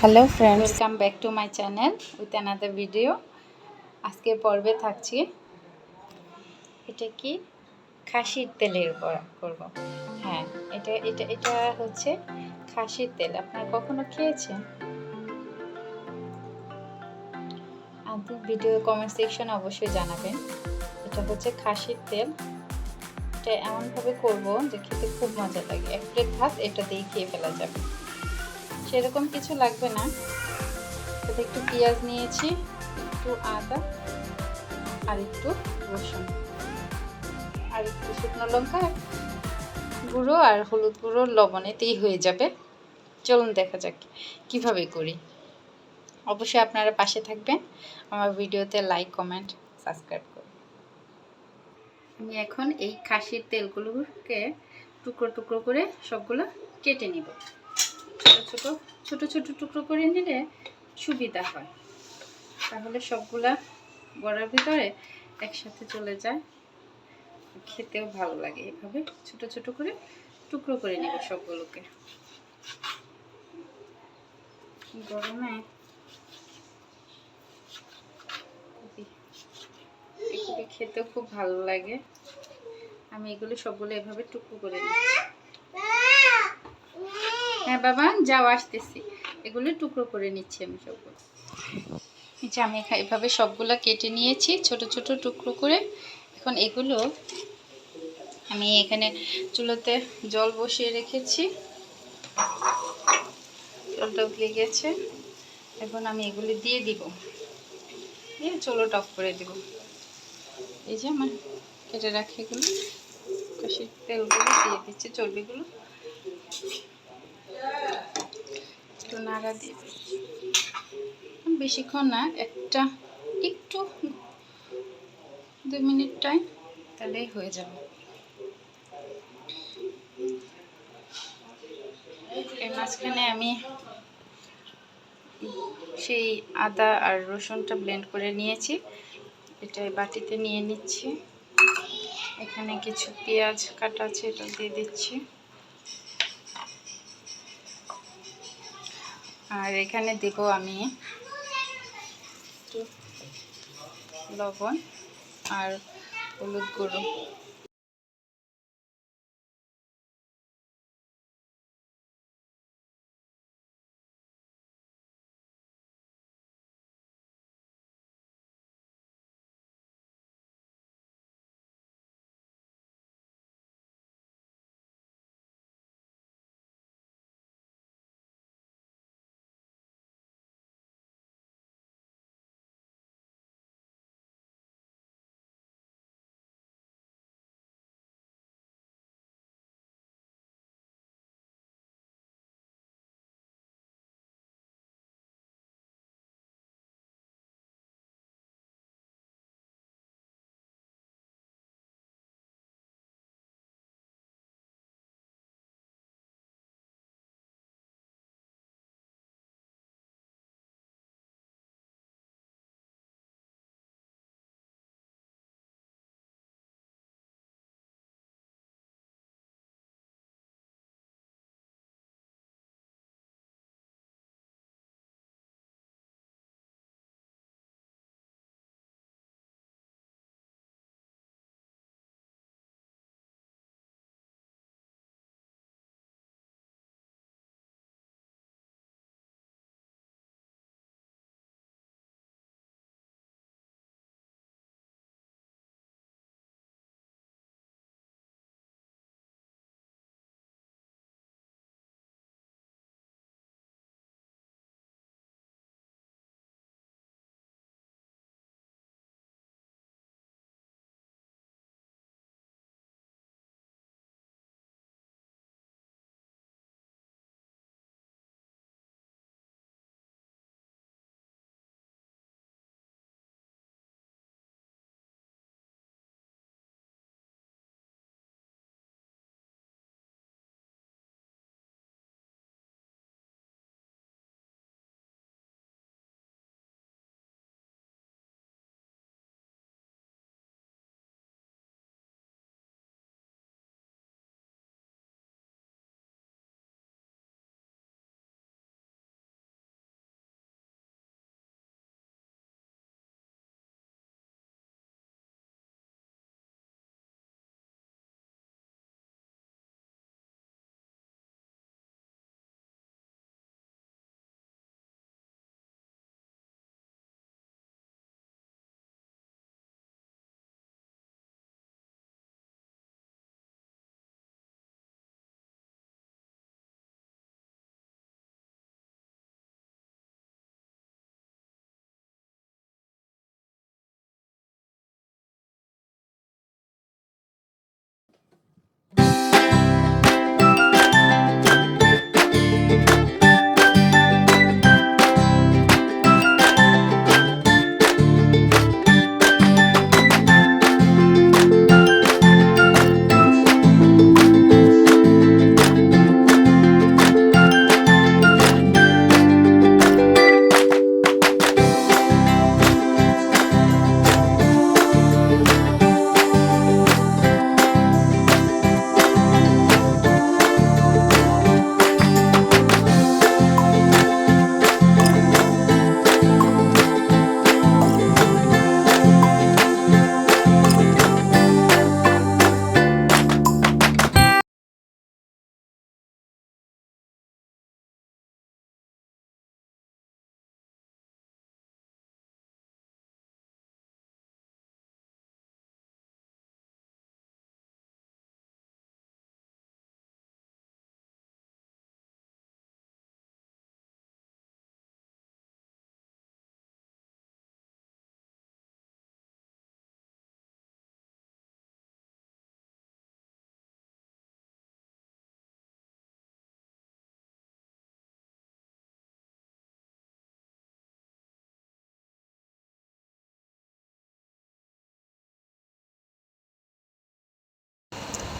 Hello friends come back to my channel with another video আজকে পর্বে থাকছি। এটা কি? খাসির তেলের করব। হ্যাঁ এটা এটা এটা হচ্ছে খাসির তেল। আপনারা কখনো খেয়েছেন? আমাদের ভিডিও কমেন্ট সেকশন অবশ্যই জানাবেন। এটা হচ্ছে খাসির তেল। এটা এমনভাবে করব যে খেতে খুব মজা লাগে। এক প্লেট ভাত, এটা দিয়ে খেয়ে ফেলা যাবে। সেরকম কিছু লাগবে না। তাতে একটু পেঁয়াজ নিয়েছি, একটু আদা, আর একটু রসুন। আর একটু শুকনো লঙ্কা, গুঁড়ো আর হলুদ গুঁড়ো, লবণ, এতেই হয়ে যাবে। চলুন দেখা যাক কীভাবে করি। অবশ্যই আপনারা পাশে থাকবেন, আমার ভিডিওতে লাইক কমেন্ট সাবস্ক্রাইব করুন। আমি এখন এই খাসির তেলগুলোকে টুকরো টুকরো করে সবগুলো কেটে নিব। ছোট ছোট ছোট ছোট টুকরো করে নিলে সুবিধা হয়। তাহলে সবগুলা বড়ার ভিতরে একসাথে চলে যায়। খেতেও ভালো লাগে এভাবে ছোট ছোট করে টুকরো করে নেব সবগুলোকে। গরমে খেতেও খুব ভালো লাগে। আমি এগুলো সবগুলো এভাবে টুকরো করে নিচ্ছি। হ্যাঁ বাবা, যাও, আসতেছি। এগুলো টুকরো করে নিচ্ছি আমি সবগুলো। যে আমি এভাবে সবগুলো কেটে নিয়েছি, ছোট ছোট টুকরো করে। এখন এগুলো আমি এখানে চুলোতে জল বসিয়ে রেখেছি। জলটা উঠে গেছে। এখন আমি এগুলি দিয়ে দিব। দিয়ে চুলোটা অফ করে দিব। এই যে আমার কেটে রাখি এগুলো। কষির তেলগুলো দিয়ে দিচ্ছি, চর্বিগুলো। একটু নাড়া দিয়ে বেশিক্ষণ না, একটা একটু দু মিনিট টাইম তাহলেই হয়ে যাবে। এর মাঝখানে আমি সেই আদা আর রসুনটা ব্লেন্ড করে নিয়েছি। এটা বাটিতে নিয়ে নিচ্ছি। এখানে কিছু পেঁয়াজ কাটা আছে, এটা দিয়ে দিচ্ছি। আর এখানে দেব আমি লবণ আর হলুদ গুঁড়ো।